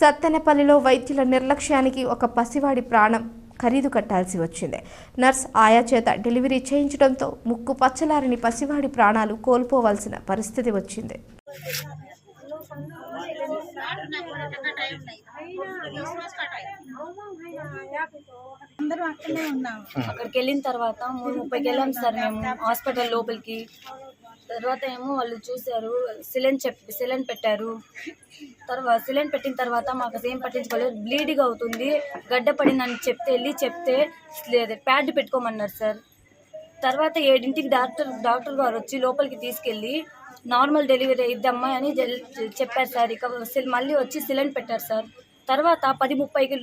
సత్తెనపల్లిలో వైద్యుల నిర్లక్ష్యానికి ఒక పసివాడి ప్రాణం ఖరీదు కట్టాల్సి వచ్చింది. నర్స్ ఆయా చేత డెలివరీ చేయించడంతో ముక్కు పచ్చలారిని పసివాడి ప్రాణాలు కోల్పోవాల్సిన పరిస్థితి వచ్చింది. అందరం అక్కడే ఉన్నాం. అక్కడికి వెళ్ళిన తర్వాత మూడు ముప్పైకి వెళ్ళాం సార్ మేము హాస్పిటల్ లోపలికి. తర్వాత ఏమో వాళ్ళు చూశారు సిలెండ్ చెప్ సిలెండ్ పెట్టారు. తర్వాత సిలెండ్ పెట్టిన తర్వాత మాకు అసలు ఏం పట్టించుకోలేదు. బ్లీడింగ్ అవుతుంది. గడ్డ పడిందని చెప్తే వెళ్ళి చెప్తే లేదు ప్యాడ్ పెట్టుకోమన్నారు సార్. తర్వాత ఏడింటికి డాక్టర్ డాక్టర్ గారు వచ్చి లోపలికి తీసుకెళ్ళి నార్మల్ డెలివరీ అయిద్దమ్మా అని చెప్పారు సార్. ఇక మళ్ళీ వచ్చి సిలిండర్ పెట్టారు సార్. తర్వాత పది ముప్పైకి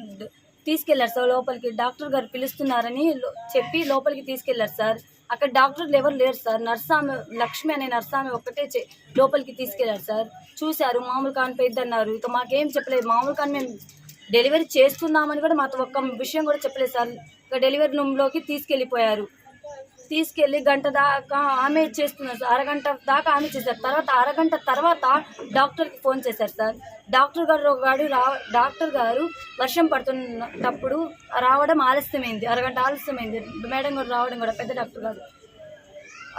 తీసుకెళ్ళారు సార్ లోపలికి డాక్టర్ గారు పిలుస్తున్నారని చెప్పి లోపలికి తీసుకెళ్ళారు సార్. అక్కడ డాక్టర్లు ఎవరు లేరు సార్. నర్సామె లక్ష్మి అనే నర్సామె ఒక్కటే చే- లోపలికి తీసుకెళ్ళారు సార్. చూశారు మామూలు కాని పెద్ద అన్నారు ఇక మాకేం చెప్పలేదు. మామూలు కాని మేము డెలివరీ చేస్తున్నామని కూడా మాతో ఒక్క విషయం కూడా చెప్పలేదు సార్. ఇక డెలివరీ రూమ్లోకి తీసుకెళ్ళిపోయారు. తీసుకెళ్ళి గంట దాకా ఆమె చేస్తున్నారు సార్. అరగంట దాకా ఆమె చేశారు. తర్వాత అరగంట తర్వాత డాక్టర్కి ఫోన్ చేశారు సార్. డాక్టర్ గారు గారు రా డాక్టర్ గారు వర్షం పడుతున్నప్పుడు రావడం ఆలస్యమైంది. అరగంట ఆలస్యమైంది. మేడం గారు రావడం కూడా పెద్ద డాక్టర్ గారు.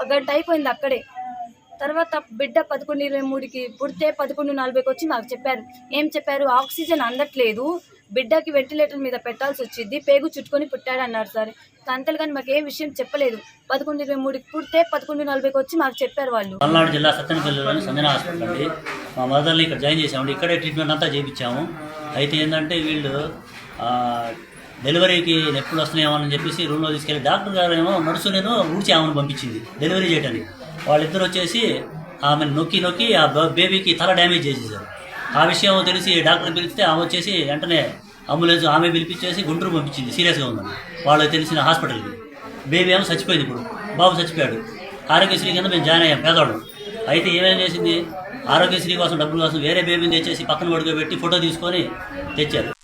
ఒక గంట అయిపోయింది అక్కడే. తర్వాత బిడ్డ పదకొండు ఇరవై మూడుకి పుడితే పదకొండు నలభైకి వచ్చి నాకు చెప్పారు. ఏం చెప్పారు? ఆక్సిజన్ అందట్లేదు. బిడ్డకి వెంటిలేటర్ మీద పెట్టాల్సి వచ్చింది. పేగు చుట్టుకొని పుట్టాడన్నారు సార్. అంతలు కానీ మాకు ఏ విషయం చెప్పలేదు. పదకొండు ఇరవై మూడుకి పుడితే పదకొండు నలభైకి వచ్చి మాకు చెప్పారు వాళ్ళు. పల్నాడు జిల్లా సత్తెనపల్లిలోని సంజన హాస్పిటల్ అండి. మా మదర్ని ఇక్కడ జాయిన్ చేసామండి ఇక్కడే ట్రీట్మెంట్ అంతా చేయించాము అయితే ఏంటంటే వీళ్ళు డెలివరీకి ఎప్పుడు వస్తున్నాయేమో అని చెప్పేసి రూమ్లో తీసుకెళ్ళి డాక్టర్ గారు ఏమో నడుసు నేను ఊడ్చి ఆమెను పంపించింది డెలివరీ చేయడానికి వాళ్ళిద్దరు వచ్చేసి ఆమెను నొక్కి నొక్కి ఆ బేబీకి తల డ్యామేజ్ చేసేసారు ఆ విషయం తెలిసి డాక్టర్ పిలిస్తే ఆమె వచ్చేసి వెంటనే అంబులెన్స్ ఆమె పిలిపించేసి గుంటూరు పంపించింది. సీరియస్గా ఉందని వాళ్ళకి తెలిసిన హాస్పిటల్కి. బేబీ ఏమో చచ్చిపోయింది ఇప్పుడు. బాబు చచ్చిపోయాడు. ఆరోగ్యశ్రీ కింద మేము జాయిన్ అయ్యాం పేదవాళ్ళం. అయితే ఏమేం చేసింది? ఆరోగ్యశ్రీ కోసం డబ్బుల కోసం వేరే బేబీని తెచ్చేసి పక్కన పడుకోబెట్టి ఫోటో తీసుకొని తెచ్చారు.